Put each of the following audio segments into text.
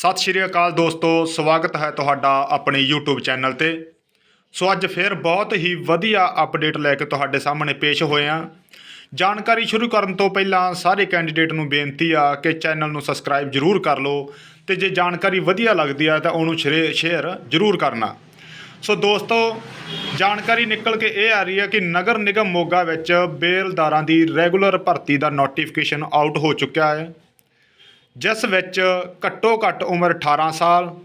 ਸਤਿ ਸ਼੍ਰੀ ਅਕਾਲ ਦੋਸਤੋ, ਸਵਾਗਤ ਹੈ ਤੁਹਾਡਾ ਆਪਣੇ YouTube ਚੈਨਲ ਤੇ। ਸੋ ਅੱਜ ਫਿਰ ਬਹੁਤ ਹੀ ਵਧੀਆ ਅਪਡੇਟ ਲੈ ਕੇ ਤੁਹਾਡੇ ਸਾਹਮਣੇ ਪੇਸ਼ ਹੋਏ ਹਾਂ। ਜਾਣਕਾਰੀ ਸ਼ੁਰੂ ਕਰਨ ਤੋਂ ਪਹਿਲਾਂ ਸਾਰੇ ਕੈਂਡੀਡੇਟ ਨੂੰ ਬੇਨਤੀ ਆ ਕਿ ਚੈਨਲ ਨੂੰ ਸਬਸਕ੍ਰਾਈਬ ਜ਼ਰੂਰ ਕਰ ਲਓ ਤੇ ਜੇ ਜਾਣਕਾਰੀ ਵਧੀਆ ਲੱਗਦੀ ਆ ਤਾਂ ਉਹਨੂੰ ਸ਼ੇਅਰ ਜ਼ਰੂਰ ਕਰਨਾ। ਸੋ ਦੋਸਤੋ, ਜਾਣਕਾਰੀ ਨਿਕਲ ਕੇ ਇਹ ਆ ਰਹੀ ਹੈ ਕਿ ਨਗਰ ਨਿਗਮ ਮੋਗਾ ਵਿੱਚ ਬੇਲਦਾਰਾਂ ਦੀ ਰੈਗੂਲਰ ਭਰਤੀ ਦਾ ਨੋਟੀਫਿਕੇਸ਼ਨ ਆਊਟ ਹੋ ਚੁੱਕਿਆ ਹੈ। ਜਿਸ ਵਿੱਚ ਘੱਟੋ ਘੱਟ ਉਮਰ 18 ਸਾਲ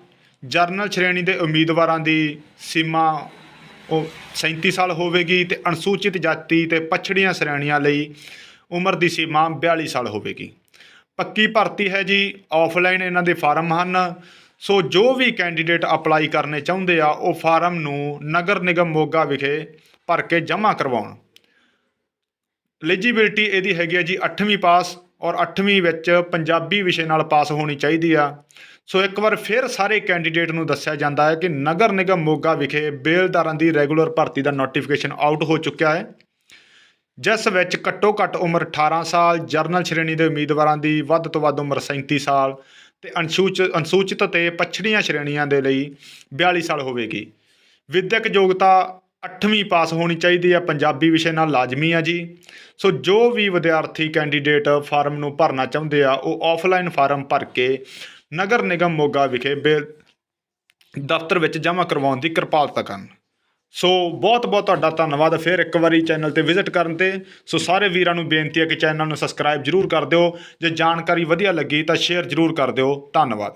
ਜਰਨਲ ਸ਼੍ਰੇਣੀ ਦੇ ਉਮੀਦਵਾਰਾਂ ਦੀ ਸੀਮਾ ਉਹ 37 ਸਾਲ ਹੋਵੇਗੀ ਤੇ ਅਨੁਸੂਚਿਤ ਜਾਤੀ ਤੇ ਪਛੜੀਆਂ ਸ਼੍ਰੇਣੀਆਂ ਲਈ ਉਮਰ ਦੀ ਸੀਮਾ 42 ਸਾਲ ਹੋਵੇਗੀ। ਪੱਕੀ ਭਰਤੀ ਹੈ ਜੀ, ਆਫਲਾਈਨ ਇਹਨਾਂ ਦੇ ਫਾਰਮ ਹਨ। ਸੋ ਜੋ ਵੀ ਕੈਂਡੀਡੇਟ ਅਪਲਾਈ ਕਰਨੇ ਚਾਹੁੰਦੇ ਆ, ਉਹ ਫਾਰਮ ਨੂੰ ਨਗਰ ਨਿਗਮ ਮੋਗਾ ਵਿਖੇ ਭਰ ਕੇ ਜਮ੍ਹਾਂ ਕਰਵਾਉਣ। ਐਲੀਜੀਬਿਲਟੀ ਇਹਦੀ ਹੈਗੀ ਹੈ ਜੀ 8ਵੀਂ ਪਾਸ ਔਰ 8ਵੀਂ ਵਿੱਚ ਪੰਜਾਬੀ ਵਿਸ਼ੇ ਨਾਲ ਪਾਸ ਹੋਣੀ ਚਾਹੀਦੀ ਆ। ਸੋ ਇੱਕ ਵਾਰ ਫਿਰ ਸਾਰੇ ਕੈਂਡੀਡੇਟ ਨੂੰ ਦੱਸਿਆ ਜਾਂਦਾ ਹੈ ਕਿ ਨਗਰ ਨਿਗਮ ਮੋਗਾ ਵਿਖੇ ਬੇਲਦਾਰਾਂ ਦੀ ਰੈਗੂਲਰ ਭਰਤੀ ਦਾ ਨੋਟੀਫਿਕੇਸ਼ਨ ਆਊਟ ਹੋ ਚੁੱਕਿਆ ਹੈ। ਜਿਸ ਵਿੱਚ ਘੱਟੋ ਘੱਟ ਉਮਰ 18 ਸਾਲ ਜਰਨਲ ਸ਼੍ਰੇਣੀ ਦੇ ਉਮੀਦਵਾਰਾਂ ਦੀ ਵੱਧ ਤੋਂ ਵੱਧ ਉਮਰ 37 ਸਾਲ ਤੇ ਅਨਸੂਚਿਤ ਅਨਸੂਚਿਤ ਤੇ ਪਛੜੀਆਂ ਸ਼੍ਰੇਣੀਆਂ ਦੇ ਲਈ 42 ਸਾਲ ਹੋਵੇਗੀ। ਵਿਦਿਅਕ ਯੋਗਤਾ 8ਵੀਂ ਪਾਸ ਹੋਣੀ ਚਾਹੀਦੀ ਹੈ ਪੰਜਾਬੀ ਵਿਸ਼ੇ ਨਾਲ ਲਾਜ਼ਮੀ ਆ ਜੀ। ਸੋ ਜੋ ਵੀ ਵਿਦਿਆਰਥੀ ਕੈਂਡੀਡੇਟ ਫਾਰਮ ਨੂੰ ਭਰਨਾ ਚਾਹੁੰਦੇ ਆ, ਉਹ ਆਫਲਾਈਨ ਫਾਰਮ ਭਰ ਕੇ ਨਗਰ ਨਿਗਮ ਮੋਗਾ ਵਿਖੇ ਬੇਲ ਦਫ਼ਤਰ ਵਿੱਚ ਜਮ੍ਹਾਂ ਕਰਵਾਉਣ ਦੀ ਕਿਰਪਾਲਤਾ ਕਰਨ। ਸੋ ਬਹੁਤ ਬਹੁਤ ਤੁਹਾਡਾ ਧੰਨਵਾਦ। ਫਿਰ ਇੱਕ ਵਾਰੀ ਚੈਨਲ ਤੇ ਵਿਜ਼ਿਟ ਕਰਨ ਤੇ, ਸੋ ਸਾਰੇ ਵੀਰਾਂ ਨੂੰ ਬੇਨਤੀ ਹੈ ਕਿ ਚੈਨਲ ਨੂੰ ਸਬਸਕ੍ਰਾਈਬ ਜਰੂਰ ਕਰ ਦਿਓ। ਜੇ ਜਾਣਕਾਰੀ ਵਧੀਆ ਲੱਗੀ ਤਾਂ ਸ਼ੇਅਰ ਜਰੂਰ ਕਰ ਦਿਓ। ਧੰਨਵਾਦ।